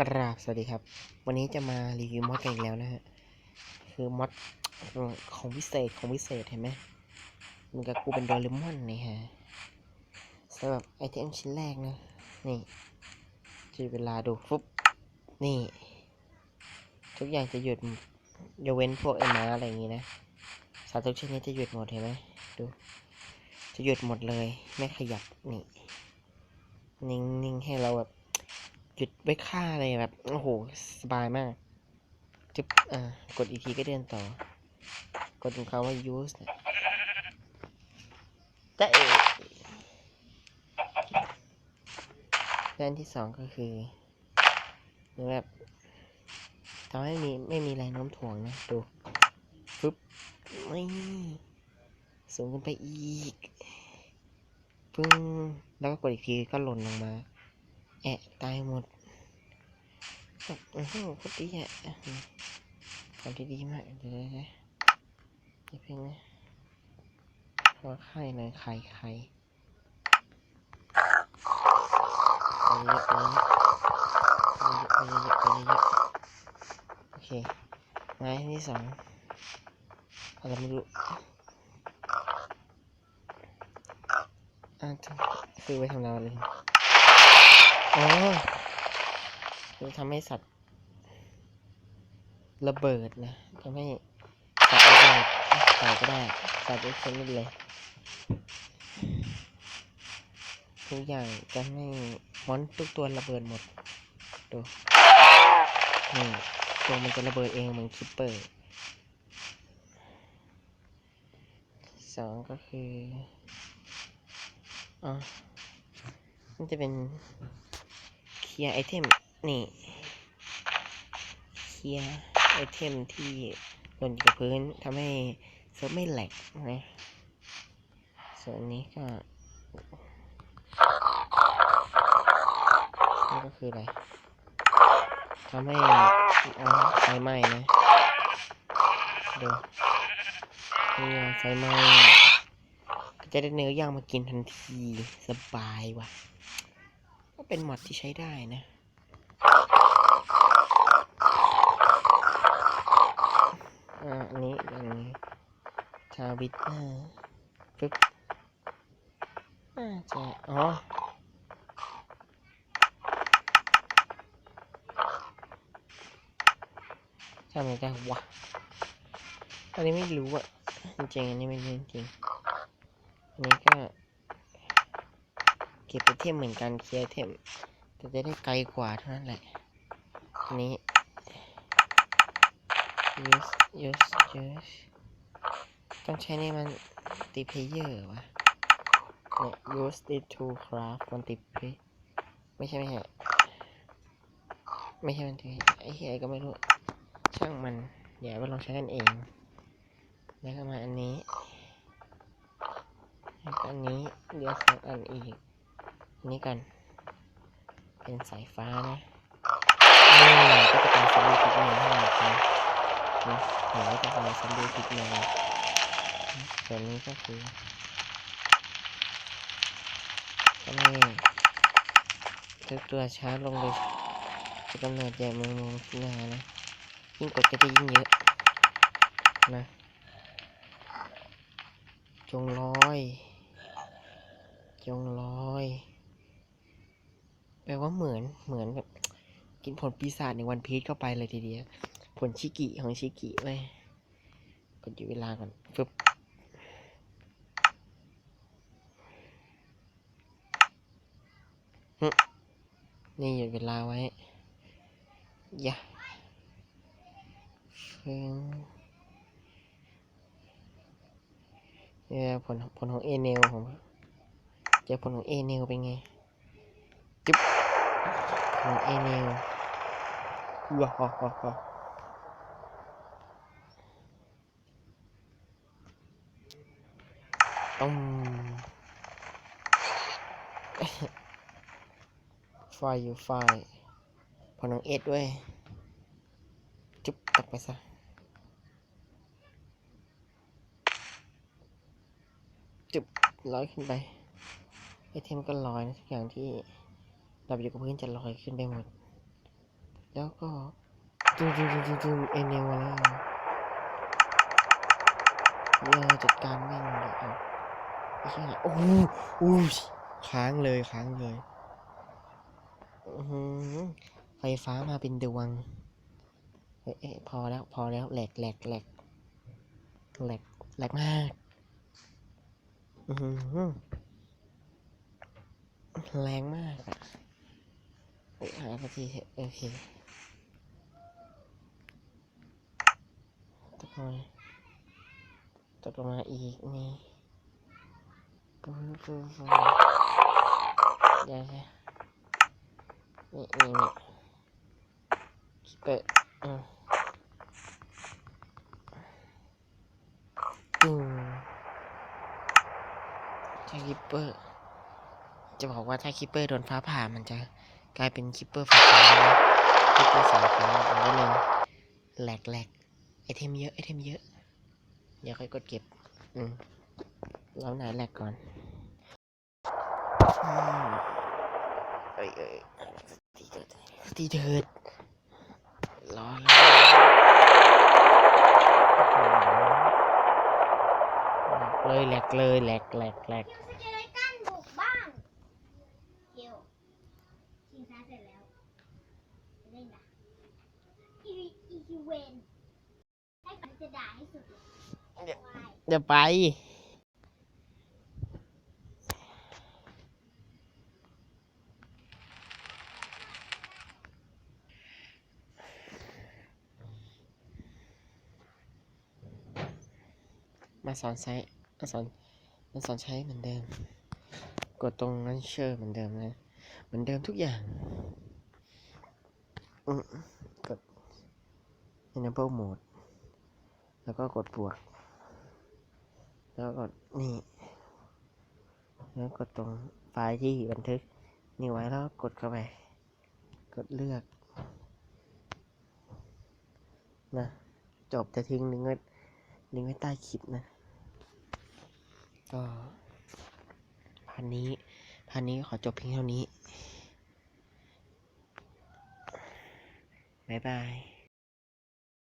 กราบสวัสดีครับ วันนี้จะมารีวิวมอดกันอีกแล้วนะฮะ คือมอดของพิเศษของพิเศษเห็นไหมมันกับกูเป็นโดเรมอนนี่ฮะสำหรับไอเทมชิ้นแรกนะ นี่จะเวลาดูฟุบนี่ ทุกอย่างจะหยุดยกเว้นพวกไอ้ม้าอะไรอย่างงี้นะสัตว์ทุกชนิดจะหยุดหมดเห็นไหมดู จะหยุดหมดเลย ไม่ขยับนี่ นิ่งๆให้เราแบบ หยุดไว้ค่าเลยแบบโอ้โหสบายมากจึ๊บอ่ากดอีกทีก็เดินต่อ กดตรงคำว่า use เนี่ยแต่เอด้านที่สองก็คือแบบทำให้มีไม่มีแรงโน้มถ่วงนะดูฟึบนี่สูงขึ้นไปอีกปึ้งแล้วก็กดอีกทีก็หล่นลงมา แอะตายหมด แบบอื้อหือโคตรดีอะอื้อหือทำที่ดีมากเดี๋ยวๆๆอย่าเพิ่งนะขอไข่หน่อยไข่ไข่ไปเยอะไปเยอะไปเยอะไปเยอะไปเยอะโอเคไม้ที่สองอะไรไม่รู้อ่าคือไว้ทำอะไรอ๋อ คือทำให้สัตว์ระเบิดนะทำให้สัตว์ระเบิดใส่ก็ได้ใส่ด้วยคนนี้เลยทุกอย่างจะให้มอนทุกตัวระเบิดหมดดูนี่ตัวมันจะระเบิดเองเหมือนคิปเปอร์สองก็คืออ๋อมันจะเป็นเคลียร์ไอเทม นี่เคลียร์ไอเทมที่หล่นอยู่กับพื้นทำให้เซิร์ฟไม่แหลกนะ ส่วนนี้ก็นี่ก็คืออะไรทำให้อ๋อไฟไหม้นะดูนี่ไฟไหม้จะได้เนื้อย่างมากินทันทีสบายว่ะ ก็เป็นหมดที่ใช้ได้นะ อันนี้อันนี้ชาวิตหน้าปึ๊บน่าจะอ๋อทำไงได้วะอันนี้ไม่รู้อะจริงอันนี้ไม่รู้จริงอันนี้ก็เก็บไอเทมเหมือนกันเคลียร์เทมแต่จะได้ไกลกว่าเท่านั้นแหละอันนี้ use use use ต้องใช้นี่มันติเพเยอร์วะเนี่ย use it to craft มันติเพไม่ใช่ไม่ใช่ไม่ใช่มันติไอ้เหี้ยก็ไม่รู้ ช่างมัน เดี๋ยวไปลองใช้กันเอง แล้วก็มาอันนี้แล้วก็อันนี้เดี๋ยวสองอันอีกอันนี้กัน เป็นสายฟ้านะนี่ก็ ทำให้ทุกตัวช้าลงเลยจะกำเนิดใหญ่เมืองมงขึ้นมานะ ยิ่งกดก็จะยิ่งเยอะ นะ จงลอย จงลอย แปลว่าเหมือน เหมือนแบบ กินผลปีศาจในวันพีชเข้าไปเลยทีเดียว ผลชิกิของชิกิเว้กดอยู่เวลาก่อนฟึบ นี่หยุดเวลาไว้ยะฟึงเนี่ผลผลของเอเนลของเจอผลของเอเนลเป็นไงจึ๊บของเอเนลว้าวว้าวว้าต้ม ไฟอยู่ไฟพอน้องเอ็ดด้วยจุ๊บตกไปซะจุ๊บลอยขึ้นไปไอเทมก็ลอยนะทุกอย่างที่ดับอยู่กับพื้นจะลอยขึ้นไปหมด แล้วก็จึงจึงจึงจึงจึงเอเนวาแล้วเราจัดการแม่งเลยเอาไอ้เหี้ยโอ้โหค้างเลยค้างเลย ไฟฟ้ามาเป็นดวง เอ๊ะพอแล้วพอแล้วแหลกแหลกแหลกแหลกแหลกมากอือหือแรงมากอะเอ้ยหาสักทีเถอะโอเคตกมาตกมาอีกนี่ปุ๊บปุ๊บปุ๊บเดี๋ยวสิ นี่นี่นี่คิปเปอืมตึงถ้าคิปเปอร์ จะบอกว่าถ้าคิปเปอร์โดนฟ้าผ่ามันจะกลายเป็นคิปเปอร์ฟ้าฟ้าคิปเปอร์สายฟ้าอาไว้เลยแหลกแหลกไอเทมเยอะไอเทมเยอะเดี๋ยวค่อยกดเก็บ อืมแล้วไหนแหลกก่อนเอ้ยเอ้ย ตีเถิดตีเถิดรอเลยแหลกเลยแหลกแหลกแหลกเดี๋ยวจะได้กั้นบุกบ้างเดี๋ยวชิงช้าเสร็จแล้วไปเล่นนะอีอีคิเวนให้กันจะด่าให้สุดเลย เดี๋ยว วาย เดี๋ยวไป มาสอนใช้มาสอนมาสอนใช้เหมือนเดิม กดตรงนั้นเชอร์เหมือนเดิมนะเหมือนเดิมทุกอย่างกด enable mode แล้วก็กดบวก แล้วกดนี่ แล้วกดตรงไฟล์ที่บันทึก นี่ไว้แล้วกดเข้าไป กดเลือกนะจบจะทิ้งลิงก์ไว้ลิงก์ไว้ใต้คลิปนะ ก็พันนี้พันนี้ขอจบเพียงเท่านี้ บ๊ายบาย